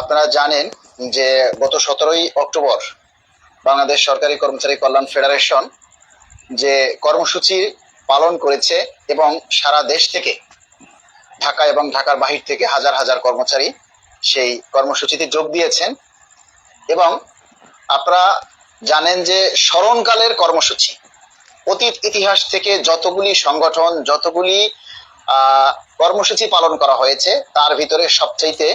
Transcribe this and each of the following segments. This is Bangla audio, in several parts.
আপনারা জানেন যে গত সতেরোই অক্টোবর বাংলাদেশ সরকারি কর্মচারী কল্যাণ ফেডারেশন যে কর্মসূচি পালন করেছে এবং সারা দেশ থেকে, ঢাকা এবং ঢাকার বাহির থেকে হাজার হাজার কর্মচারী সেই কর্মসূচিতে যোগ দিয়েছেন এবং আপনারা জানেন যে স্মরণকালের কর্মসূচি, অতীত ইতিহাস থেকে যতগুলি সংগঠন, যতগুলি কর্মসূচি পালন করা হয়েছে, তার ভিতরে সবচাইতে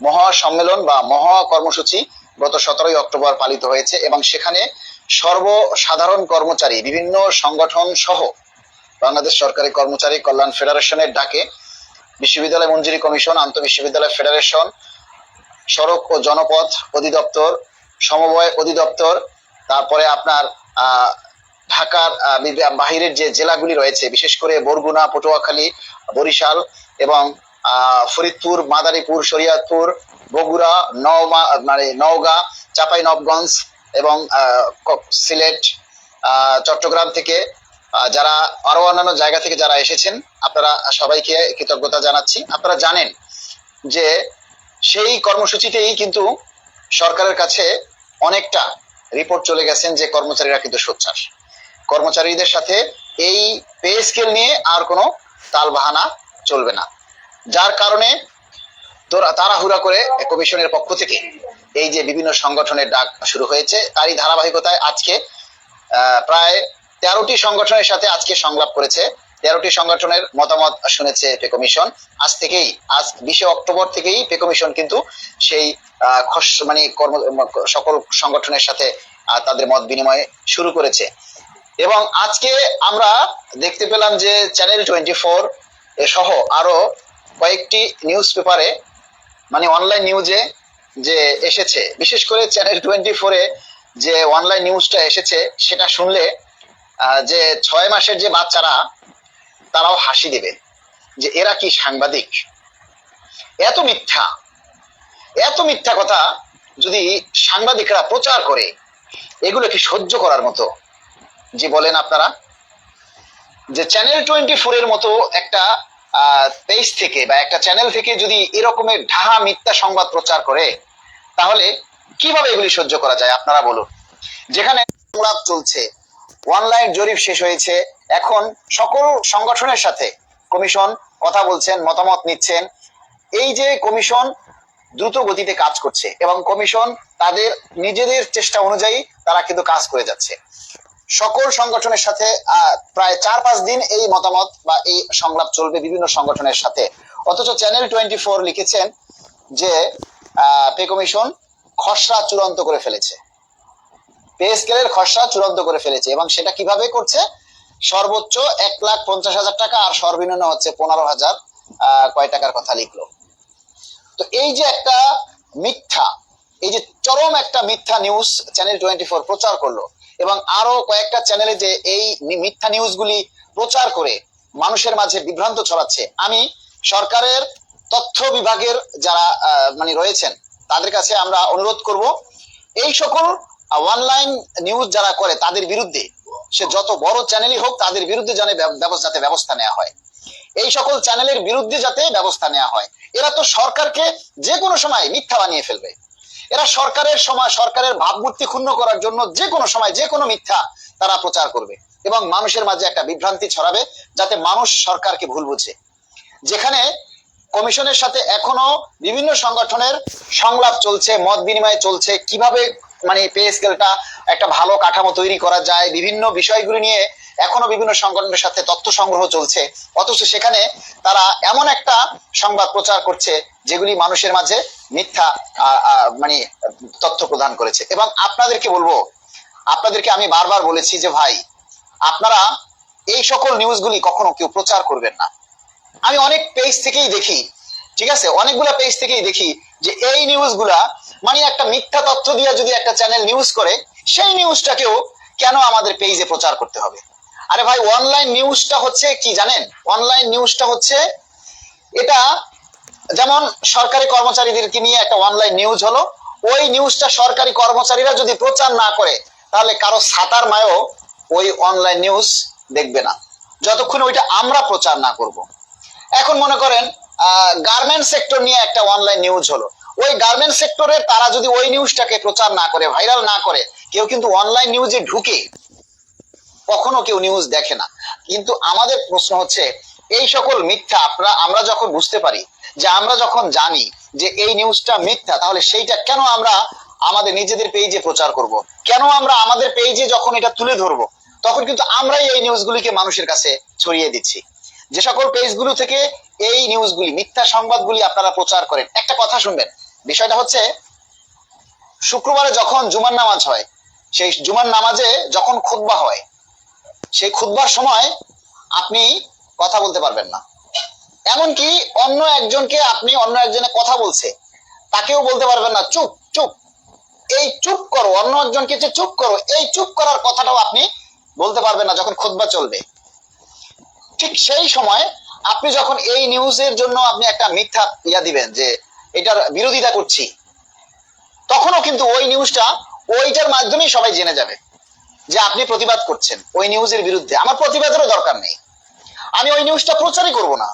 মহা সম্মেলন বা মহা কর্মসূচি গত সতেরোই অক্টোবর পালিত হয়েছে এবং সেখানে সর্বসাধারণ কর্মচারী, বিভিন্ন সংগঠন সহ বাংলাদেশ সরকারি কর্মচারী কল্যাণ ফেডারেশনের ডাকে বিশ্ববিদ্যালয় মঞ্জুরি কমিশন আন্তঃ বিশ্ববিদ্যালয় ফেডারেশন, সড়ক ও জনপথ অধিদপ্তর, সমবায় অধিদপ্তর, তারপরে আপনার ঢাকার বাহিরের যে জেলাগুলি রয়েছে, বিশেষ করে বরগুনা, পটুয়াখালী, বরিশাল এবং ফরিদপুর, মাদারীপুর, শরিয়াতপুর, বগুড়া, নওমা মানে নওগাঁ চাপাই নবগঞ্জ এবং সিলেট চট্টগ্রাম থেকে যারা আরও অন্যান্য জায়গা থেকে যারা এসেছেন, আপনারা সবাইকে কৃতজ্ঞতা জানাচ্ছি। আপনারা জানেন যে সেই কর্মসূচিতেই কিন্তু সরকারের কাছে অনেকটা রিপোর্ট চলে গেছেন যে কর্মচারীরা কিন্তু সোচ্চার। কর্মচারীদের সাথে এই পে স্কেল নিয়ে আর কোনো তালবাহানা চলবে না। যার কারণে তোরা তাড়াহুড়া করে কমিশনের পক্ষ থেকে এই যে বিভিন্ন সংগঠনের ডাক শুরু হয়েছে, তারই ধারাবাহিকতায় আজকে প্রায় তেরোটি সংগঠনের সাথে আজকে সংলাপ করেছে। তেরোটি সংগঠনের মতামত শুনেছে পে কমিশন। আজ থেকেই, আজ বিশে অক্টোবর থেকেই পে কমিশন কিন্তু সেই মানে কর্ম, সকল সংগঠনের সাথে তাদের মত বিনিময় শুরু করেছে। এবং আজকে আমরা দেখতে পেলাম যে চ্যানেল টোয়েন্টি ফোর সহ আরও কয়েকটি নিউজ পেপারে মানে অনলাইন নিউজে যে এসেছে, বিশেষ করে চ্যানেল টোয়েন্টি ফোরে যে অনলাইন নিউজটা এসেছে, সেটা শুনলে যে ছয় মাসের যে বাচ্চারা, তারাও হাসি দেবে যে এরা কি সাংবাদিক? এত মিথ্যা। এত মিথ্যা কথা যদি সাংবাদিকরা প্রচার করে এগুলো কি সহ্য করার মতো। যে বলেন আপনারা। যে চ্যানেল টোয়েন্টি ফোর এর মতো একটা পেজ থেকে বা একটা চ্যানেল থেকে যদি এরকমের ঢাহা মিথ্যা সংবাদ প্রচার করে, তাহলে কীভাবে এগুলি সহ্য করা যায়? আপনারা বলুন। যেখানে সংলাপ চলছে অনলাইন জরিপ শেষ হয়েছে, এখন সকল সংগঠনের সাথে কমিশন কথা বলছেন, মতামত নিচ্ছেন। এই যে কমিশন দ্রুত গতিতে কাজ করছে এবং কমিশন তাদের নিজেদের চেষ্টা অনুযায়ী তারা কিন্তু কাজ করে যাচ্ছে। সকল সংগঠনের সাথে প্রায় চার পাঁচ দিন এই মতামত বা এই সংলাপ চলবে বিভিন্ন সংগঠনের সাথে। অথচ চ্যানেল টোয়েন্টি ফোর লিখেছেন যে পে কমিশন খসড়া চূড়ান্ত করে ফেলেছে। পে স্কেলের খসড়া চূড়ান্ত করে ফেলেছে এবং সেটা কীভাবে করছে? সর্বোচ্চ এক লাখ পঞ্চাশ হাজার টাকা আর সর্বনিম্ন হচ্ছে পনেরো হাজার কয় টাকার কথা লিখলো। তো এই যে একটা মিথ্যা, এই যে চরম একটা মিথ্যা নিউজ চ্যানেল টোয়েন্টি ফোর প্রচার করল এবং আরও কয়েকটা চ্যানেলে যে এই মিথ্যা নিউজগুলি প্রচার করে মানুষের মাঝে বিভ্রান্ত ছড়াচ্ছে, আমি সরকারের তথ্য বিভাগের যারা মানে রয়েছেন, তাদের কাছে আমরা অনুরোধ করব, এই সকল অনলাইন নিউজ যারা করে তাদের বিরুদ্ধে, সে যত বড় চ্যানেলই হোক, তাদের বিরুদ্ধে ব্যব- যাতে ব্যবস্থা নেওয়া হয়। এই সকল চ্যানেলের বিরুদ্ধে যাতে ব্যবস্থা নেওয়া হয়, এরা তো সরকারকে যে কোনো সময় মিথ্যা বানিয়ে ফেলবে। এরা সরকারের সময়, সরকারের ভাবমূর্তি ক্ষুণ্ণ করার জন্য যে কোনো সময়, যে কোনো মিথ্যা তারা প্রচার করবে এবং মানুষের মাঝে একটা বিভ্রান্তি ছড়াবে যাতে মানুষ সরকারকে ভুল বুঝে। যেখানে কমিশনের সাথে এখনও বিভিন্ন সংগঠনের সংলাপ চলছে, মত বিনিময় চলছে, কীভাবে মানে পে স্কেলটা একটা ভালো কাঠামো তৈরি করা যায়, বিভিন্ন বিষয়গুলি নিয়ে এখনও বিভিন্ন সংগঠনের সাথে তথ্য সংগ্রহ চলছে। অথচ সেখানে তারা এমন একটা সংবাদ প্রচার করছে যেগুলি মানুষের মাঝে মিথ্যা মানে তথ্য প্রদান করেছে। এবং আপনাদেরকে বলব, আপনাদেরকে আমি বারবার বলেছি যে ভাই, আপনারা এই সকল নিউজগুলি কখনো কেউ প্রচার করবেন না। আমি অনেক পেজ থেকেই দেখি, ঠিক আছে? অনেকগুলা পেজ থেকেই দেখি যে এই নিউজগুলা মানে একটা মিথ্যা তথ্য দিয়ে যদি একটা চ্যানেল নিউজ করে, সেই নিউজটাকেও কেন আমাদের পেজে প্রচার করতে হবে? আরে ভাই অনলাইন নিউজটা হচ্ছে কি জানেন? অনলাইন নিউজটা হচ্ছে, এটা যেমন সরকারি কর্মচারীদেরকে নিয়ে একটা অনলাইন নিউজ হলো, ওই নিউজটা সরকারি কর্মচারীরা যদি প্রচার না করে, তাহলে কারও সাতার মায়ও ওই অনলাইন নিউজ দেখবে না। যতক্ষণ ওইটা আমরা প্রচার না করব। এখন মনে করেন গার্মেন্ট সেক্টর নিয়ে একটা অনলাইন নিউজ হলো। ওই গার্মেন্ট সেক্টরে তারা যদি ওই নিউজটাকে প্রচার না করে ভাইরাল না করে, কেউ কিন্তু অনলাইন নিউজে ঢুকে, কখনো কেউ নিউজ দেখে না। কিন্তু আমাদের প্রশ্ন হচ্ছে, এই সকল মিথ্যা আপনারা, আমরা যখন বুঝতে পারি যে আমরা যখন জানি যে এই নিউজটা মিথ্যা, তাহলে সেইটা কেন আমরা আমাদের নিজেদের পেজে প্রচার করব? কেন আমরা আমাদের পেজে যখন এটা তুলে ধরবো? তখন কিন্তু আমরাই এই নিউজগুলিকে মানুষের কাছে ছড়িয়ে দিচ্ছি। যে সকল পেজগুলো থেকে এই নিউজগুলি, মিথ্যা সংবাদগুলি আপনারা প্রচার করেন। একটা কথা শুনবেন। বিষয়টা হচ্ছে, শুক্রবারে যখন জুমার নামাজ হয়, সেই জুমার নামাজে যখন খুতবা হয়, সেই খুতবার সময় আপনি কথা বলতে পারবেন না। এমনকি অন্য একজনকে আপনি অন্য একজনের কথা বলছে, তাকেও বলতে পারবেন না, চুপ চুপ, এই চুপ করো, অন্য একজনকে যে চুপ করো, এই চুপ করার কথাটাও আপনি বলতে পারবেন না যখন খুতবা চলবে। ঠিক সেই সময় আপনি যখন এই নিউজের জন্য আপনি একটা মিথ্যা ইয়া দিবেন যে, এটার বিরোধিতা করছি, তখনও কিন্তু ওই নিউজটা ওইটার মাধ্যমেই সবাই জেনে যাবে যে আপনি প্রতিবাদ করছেন ওই নিউজের বিরুদ্ধে। আমার প্রতিবাদেরও দরকার নেই। আমি ওই নিউজটা প্রচারই করব না।